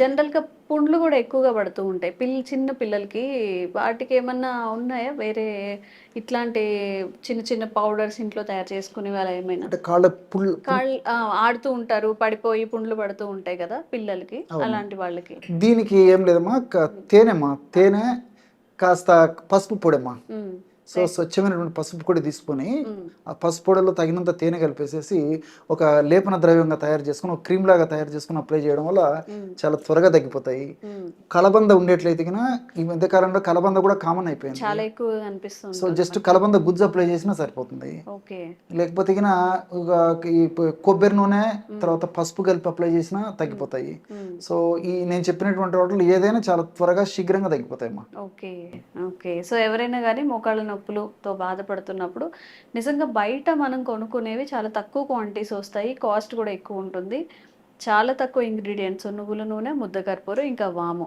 జనరల్గా పుండ్లు కూడా ఎక్కువగా పడుతూ ఉంటాయి. పిల్ల చిన్న పిల్లలకి వాటికి ఏమన్నా ఉన్నాయా? వేరే ఇట్లాంటి చిన్న చిన్న పౌడర్స్ ఇంట్లో తయారు చేసుకునే వాళ్ళ ఏమైనా? అంటే కాళ్ళ పుల్ కాళ్ళు ఆడుతూ ఉంటారు పడిపోయి పుండ్లు పడుతూ ఉంటాయి కదా పిల్లలకి. అలాంటి వాళ్ళకి. దీనికి ఏం లేదమ్మా తేనెమ్మా తేనె కాస్త పసుపు పొడమ్మా సో స్వచ్ఛమైనటువంటి పసుపు పొడి తీసుకొని ఉమ్, ఆ పసుపు పొడిలో తగినంత తేనె కలిపేసేసి ఒక లేపన ద్రవ్యంగా తయారు చేసుకుని ఒక క్రీమ్ లాగా తయారు చేసుకుని అప్లై చేయడం వల్ల ఉమ్, చాలా త్వరగా తగ్గిపోతాయి. ఉమ్. కలబంద ఉండేట్లయితే ఈ మధ్య కాలంలో కలబంద కూడా కామన్ అయిపోయింది. చాలా ఎక్కువ అనిపిస్తుంది సో జస్ట్ కలబంద గుజ్జు అప్లై చేసినా సరిపోతుంది. లేకపోతే ఈ కొబ్బరి నూనె తర్వాత పసుపు కలిపి అప్లై చేసినా తగ్గిపోతాయి. సో ఈ నేను చెప్పినటువంటి వాటిలో ఏదైనా చాలా త్వరగా శీఘ్రంగా తగ్గిపోతాయి అమ్మా ఓకే ఓకే సో ఎవరైనా కానీ మోకాళ్ళ నొప్పులతో బాధపడుతున్నప్పుడు నిజంగా బయట మనం కొనుక్కునేవి చాలా తక్కువ క్వాంటిటీస్ వస్తాయి. కాస్ట్ కూడా ఎక్కువ ఉంటుంది. చాలా తక్కువ ఇంగ్రీడియంట్స్ నువ్వుల నూనె ముద్ద కర్పూరం ఇంకా వాము.